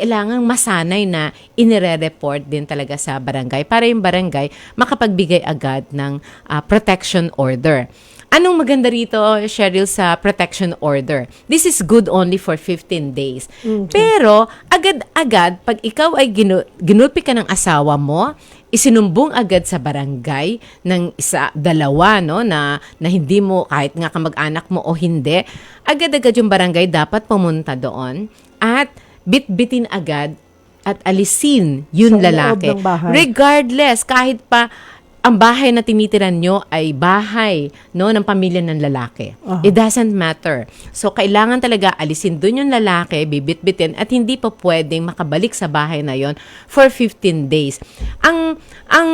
kailangang masanay na inire-report din talaga sa barangay para yung barangay makapagbigay agad ng ah, protection order. Anong maganda rito, Cheryl, sa protection order? This is good only for 15 days. Pero, agad-agad, pag ikaw ay ginu- ginulpi ka ng asawa mo, isinumbong agad sa barangay ng isa, dalawa, no, na, na hindi mo, kahit nga kamag-anak mo o hindi, agad-agad yung barangay dapat pumunta doon at bitbitin agad at alisin yun Sa lalaki. Regardless, kahit pa ang bahay na tinitiran nyo ay bahay no ng pamilya ng lalaki. Aha. It doesn't matter. So kailangan talaga alisin doon yung lalaki, bibit-bitin at hindi pa pwedeng makabalik sa bahay na yon for 15 days. Ang ang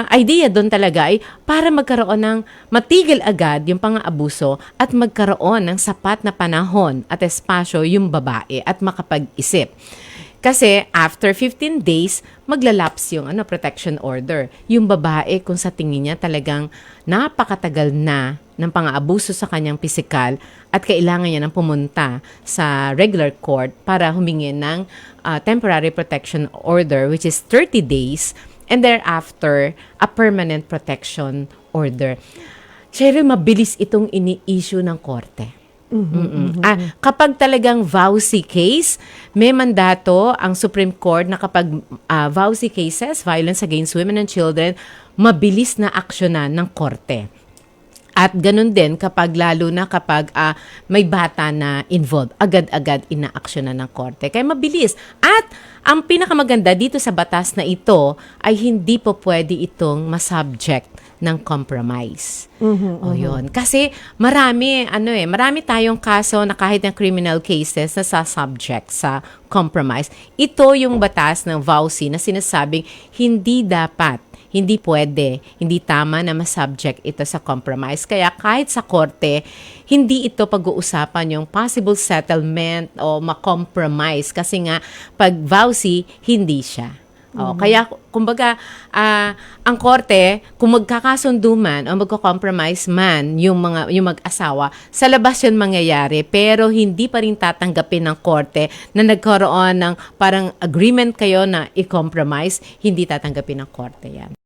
ah, idea doon talaga ay para magkaroon ng matigil agad yung pang-aabuso at magkaroon ng sapat na panahon at espasyo yung babae at makapag-isip. Kasi after 15 days, maglalaps yung ano, protection order. Yung babae, kung sa tingin niya talagang napakatagal na ng pang-aabuso sa kanyang pisikal at kailangan niya nang pumunta sa regular court para humingi ng ah, temporary protection order which is 30 days and thereafter a permanent protection order. Cheryl, mabilis itong ini-issue ng korte. Mm-mm. Ah, kapag talagang vowsy case, may mandato ang Supreme Court na kapag ah, vowsy cases, violence against women and children, mabilis na aksyonan ng korte. At ganun din kapag lalo na kapag ah, may bata na involved, agad-agad inaaksyonan ng korte. Kaya mabilis. At ang pinakamaganda dito sa batas na ito ay hindi po pwede itong masubject ng compromise. O yun. Kasi marami, ano eh, marami tayong kaso na kahit ng criminal cases na sa subject sa compromise. Ito yung batas ng VAUSI na sinasabing hindi dapat hindi pwede, hindi tama na masubject ito sa compromise. Kaya kahit sa korte, hindi ito pag-uusapan yung possible settlement o ma-compromise kasi nga pag vowsy, hindi siya. O, Kaya kumbaga, ah, ang korte, kung magkakasundo man o magko-compromise man yung mga yung mag-asawa, sa labas yun mangyayari pero hindi pa rin tatanggapin ng korte na nagkaroon ng parang agreement kayo na i-compromise, hindi tatanggapin ng korte yan.